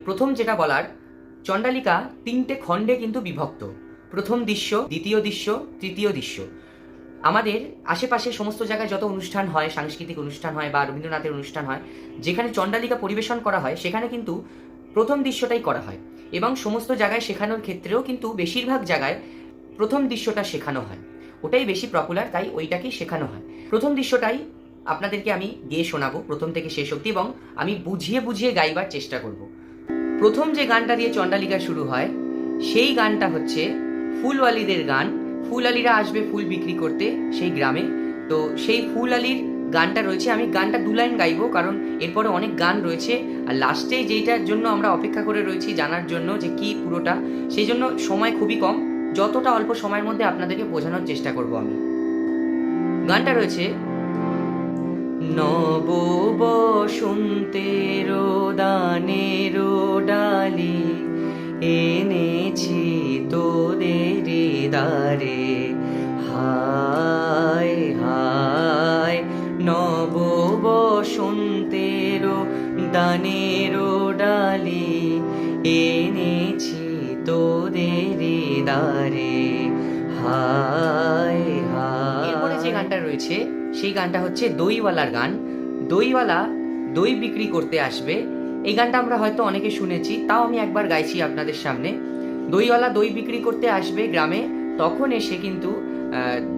প্রথম যেটা বলার, চণ্ডালিকা তিনটে খণ্ডে কিন্তু বিভক্ত। প্রথম দৃশ্য, দ্বিতীয় দৃশ্য, তৃতীয় দৃশ্য। আমাদের আশেপাশে সমস্ত জায়গায় যত অনুষ্ঠান হয়, সাংস্কৃতিক অনুষ্ঠান হয় বা রবীন্দ্রনাথের অনুষ্ঠান হয়, যেখানে চণ্ডালিকা পরিবেশন করা হয়, সেখানে কিন্তু প্রথম দৃশ্যটাই করা হয়। এবং সমস্ত জায়গায় শেখানোর ক্ষেত্রেও কিন্তু বেশিরভাগ জায়গায় প্রথম দৃশ্যটা শেখানো হয়। ওটাই বেশি পপুলার তাই ওইটাকেই শেখানো হয়। প্রথম দৃশ্যটাই আপনাদেরকে আমি গেয়ে শোনাবো, প্রথম থেকে শেষ অবধি এবং আমি বুঝিয়ে বুঝিয়ে গাইবার চেষ্টা করব। প্রথম যে গানটা দিয়ে চণ্ডালিকা শুরু হয়, সেই গানটা হচ্ছে ফুলওয়ালিদের গান। ফুলআলিরা আসবে ফুল বিক্রি করতে সেই গ্রামে। তো সেই ফুল আলির গানটা রয়েছে। আমি গানটা দু লাইন গাইবো কারণ এরপরে অনেক গান রয়েছে। আর লাস্টে যেইটার জন্য আমরা অপেক্ষা করে রয়েছি জানার জন্য যে কি পুরোটা, সেই জন্য সময় খুবই কম। যতটা অল্প সময়ের মধ্যে আপনাদেরকে বোঝানোর চেষ্টা করব আমি। গানটা রয়েছে নব বসন্তের দানের ডালি এনেছি তোদের দারে হায় হায় নব বসন্তের দানের ডালি এনেছি তোদের দারে হায় হায়। এরপরে যে গানটা রয়েছে সেই গানটা হচ্ছে দইওয়ালার গান। দইওয়ালা দই বিক্রি করতে আসবে। এই গানটা আমরা হয়তো অনেকে শুনেছি, তাও আমি একবার গাইছি আপনাদের সামনে। দইওয়ালা দই বিক্রি করতে আসবে গ্রামে, তখন এসে কিন্তু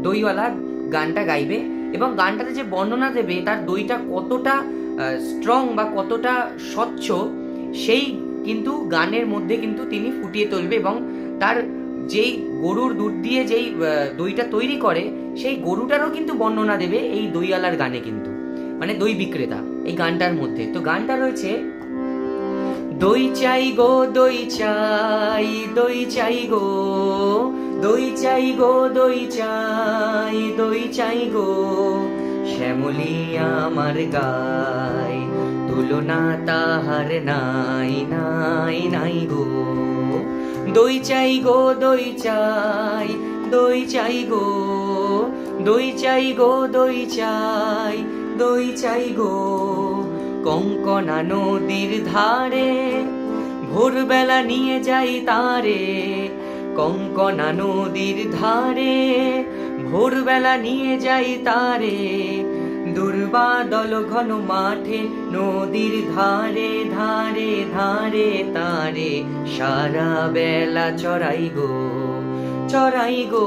দইওয়ালা গানটা গাইবে এবং গানটাতে যে বর্ণনা দেবে, তার দইটা কতটা স্ট্রং বা কতটা স্বচ্ছ, সেই কিন্তু গানের মধ্যে কিন্তু তিনি ফুটিয়ে তুলবে এবং তার যেই গরুর দুধ দিয়ে যেই দইটা তৈরি করে, সেই গরুটারও কিন্তু বর্ণনা দেবে এই দইওয়ালার গানে কিন্তু। মানে দই বিক্রেতা, এই গানটার মধ্যে। তো গানটা রয়েছে, দই চাই গো, দই চাই দই চাই গো, দই চাই গো, দই চাই দই চাই গো, শ্যামলি আমার গায় তুলনা তাহার নাই নাই নাই গো। দই চাই গো, দই চাই দই চাই গো। দই চাই গো, দই চাই দই চাই গো। কঙ্কনা নদীর ধারে ভোরবেলা নিয়ে যাই তারে। কঙ্কনা নদীর ধারে ভোরবেলা নিয়ে যাই তারে। দুর্বাদল ঘন মাঠে, নদীর ধারে ধারে ধারে তারে সারা বেলা চড়াই গো চড়াই গো,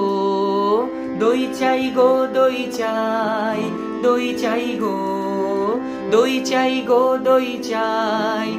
দই চাই গো, দই চাই দই চাই গো, দই চাই গো, দই চাই।